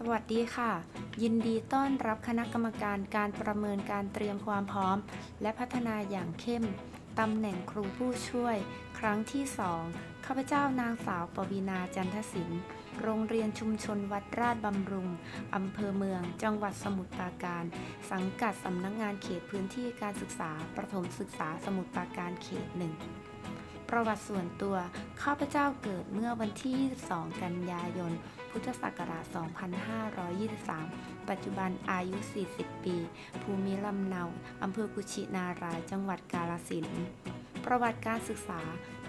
สวัสดีค่ะ ยินดีต้อนรับคณะกรรมการการประเมินการเตรียมความพร้อม และพัฒนาอย่างเข้มตำแหน่งครูผู้ช่วย ครั้งที่ 2 ข้าพเจ้านางสาวปวีนาจันทศิลป์โรงเรียนชุมชนวัดราชบำรุง อำเภอเมือง จังหวัดสมุทรปราการ สังกัดสำนักงงานเขตพื้นที่การศึกษา ประถมศึกษาสมุทรปราการเขตหนึ่ง ประวัติส่วนตัว ข้าพเจ้าเกิดเมื่อวันที่ 22 กันยายน พุทธศักราช 2523 ปัจจุบันอายุ 40 ปี ภูมิลำเนา อำเภอกุชินาราย จังหวัดกาฬสินธุ์ประวัติการศึกษา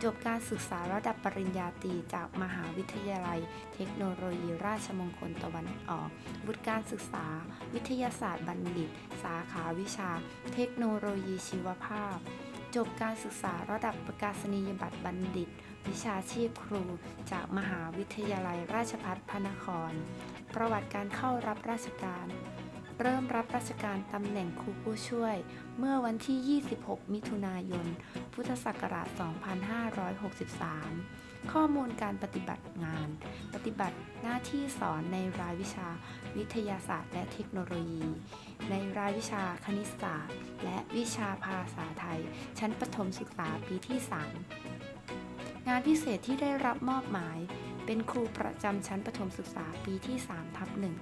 จบการศึกษาระดับปริญญาตรีจากมหาวิทยาลัย เทคโนโลยีราชมงคลตะวันออก วุฒิการศึกษา วิทยาศาสตร์บัณฑิต สาขาวิชา เทคโนโลยีชีวภาพ จบการศึกษาระดับประกาศนียบัตรบัณฑิต วิชาชีพครู จากมหาวิทยาลัยราชภัฏพระนคร ประวัติการเข้ารับราชการ เริ่มรับราชการตำแหน่งครูผู้ช่วย เมื่อวันที่ 26 มิถุนายน พุทธศักราช 2563 ข้อมูลการปฏิบัติงาน ปฏิบัติหน้าที่สอนในรายวิชาวิทยาศาสตร์และเทคโนโลยี ในรายวิชาคณิตศาสตร์ และวิชาภาษาไทย ชั้นประถมศึกษาปีที่ 3 งานพิเศษที่ได้รับมอบหมาย เป็นครูประจำชั้นประถมศึกษาปีที่3ทับหนึ่ง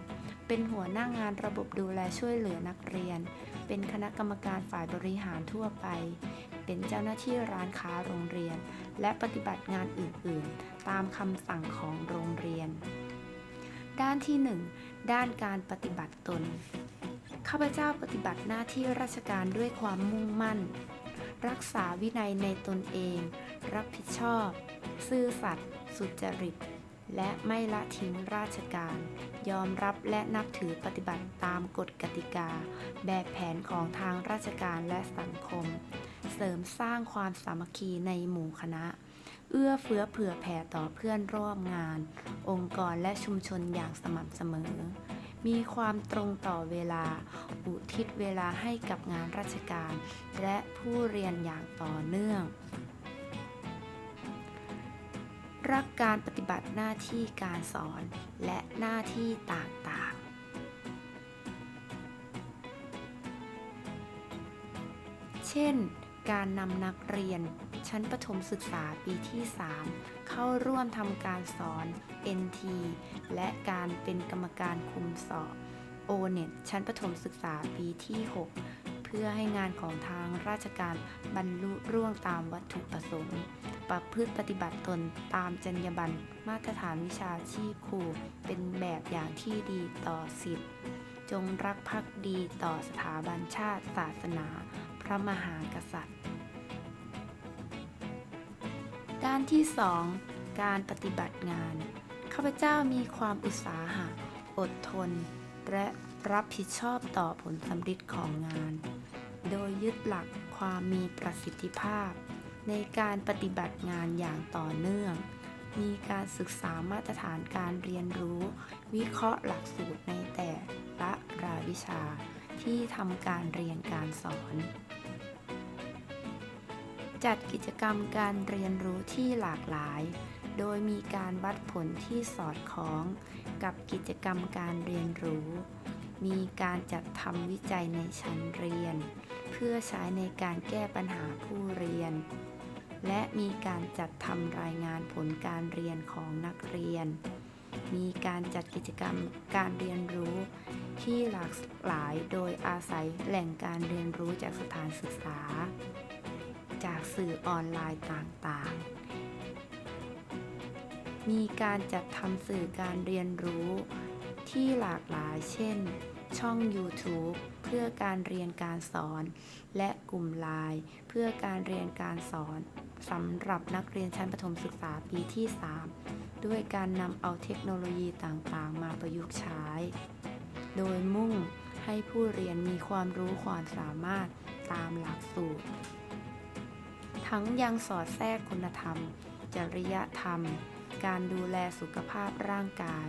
เป็นหัวหน้างานระบบดูแลช่วยเหลือนักเรียน เป็นคณะกรรมการฝ่ายบริหารทั่วไป เป็นเจ้าหน้าที่ร้านค้าโรงเรียน และปฏิบัติงานอื่น ๆ ตามคำสั่งของโรงเรียน ด้านที่ 1 ด้านการปฏิบัติตน ข้าพเจ้าปฏิบัติหน้าที่ราชการด้วยความมุ่งมั่น รักษาวินัยในตนเอง รับผิดชอบ ซื่อสัตย์สุจริต และไม่ละทิ้งราชการ ยอมรับและนับถือปฏิบัติตามกฎกติกา แบบแผนของทางราชการและสังคม เสริมสร้างความสามัคคีในหมู่คณะ เอื้อเฟื้อเผื่อแผ่ต่อเพื่อนร่วมงาน องค์กรและชุมชนอย่างสม่ำเสมอ มีความตรงต่อเวลา อุทิศเวลาให้กับงานราชการ และผู้เรียนอย่างต่อเนื่อง รักการปฏิบัติหน้าที่การสอนและหน้าที่ต่างๆ เช่น การนำนักเรียน ชั้นประถมศึกษาปีที่ 3 เข้าร่วมทำการสอน NT และการเป็นกรรมการคุมสอบ O-NET ชั้นประถมศึกษาปีที่ 6 พื่อให้งานของทางราชการบรรลุร่วงตามวัตถุประสงค์ ประพฤติปฏิบัติตนตามจรรยาบรรณมาตรฐานวิชาชีพครู เป็นแบบอย่างที่ดีต่อสิทธิ์จงรักภักดีต่อสถาบันชาติศาสนา พระมหากษัตริย์ ด้านที่ 2 การปฏิบัติงาน ข้าพเจ้ามีความอุตสาหะ อดทน และ รับผิดชอบต่อผลสำเร็จของงาน โดยยึดหลักความมีประสิทธิภาพ ในการปฏิบัติงานอย่างต่อเนื่อง มีการศึกษามาตรฐานการเรียนรู้ วิเคราะห์หลักสูตรในแต่ละรายวิชา ที่ทำการเรียนการสอน จัดกิจกรรมการเรียนรู้ที่หลากหลายโดยมีการวัดผลที่สอดคล้องกับกิจกรรมการเรียนรู้ มีการจัดทำวิจัยในชั้นเรียน เพื่อใช้ในการแก้ปัญหาผู้เรียน และมีการจัดทำรายงานผลการเรียนของนักเรียน มีการจัดกิจกรรมการเรียนรู้ที่หลากหลายโดยอาศัยแหล่งการเรียนรู้จากสถานศึกษา จากสื่อออนไลน์ต่างๆ มีการจัดทำสื่อการเรียนรู้ ที่หลากหลาย เช่น ช่อง YouTube เพื่อการเรียนการสอน และกลุ่มไลน์เพื่อการเรียนการสอนสำหรับนักเรียนชั้นประถมศึกษาปีที่ 3 ด้วยการนำเอาเทคโนโลยีต่างๆ มาประยุกต์ใช้ โดยมุ่งให้ผู้เรียนมีความรู้ความสามารถตามหลักสูตร ทั้งยังสอดแทรกคุณธรรม จริยธรรม การดูแลสุขภาพร่างกาย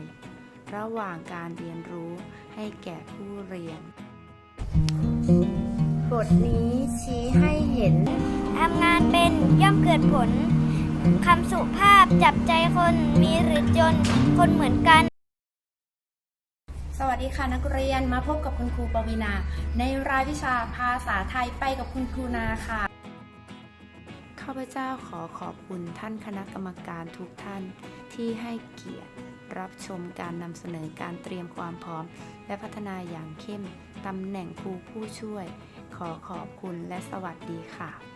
ระหว่างการเรียนรู้ให้แก่ผู้เรียน บทนี้ชี้ให้เห็น ทำงานเป็นย่อมเกิดผล คำสุภาพจับใจคนมีหรือจนคนเหมือนกันวัสดีค่ะนักเรียนมาพบกับคุณครูปวีนา ในรายวิชาภาษาไทยไปกับคุณครูนาค่ะ ข้าพเจ้าขอขอบคุณท่านคณะกรรมการทุกท่านที่ให้เกียรติ รับชมการนำเสนอการเตรียมความพร้อม และพัฒนาอย่างเข้มตำแหน่งครูผู้ช่วย ขอขอบคุณและสวัสดีค่ะ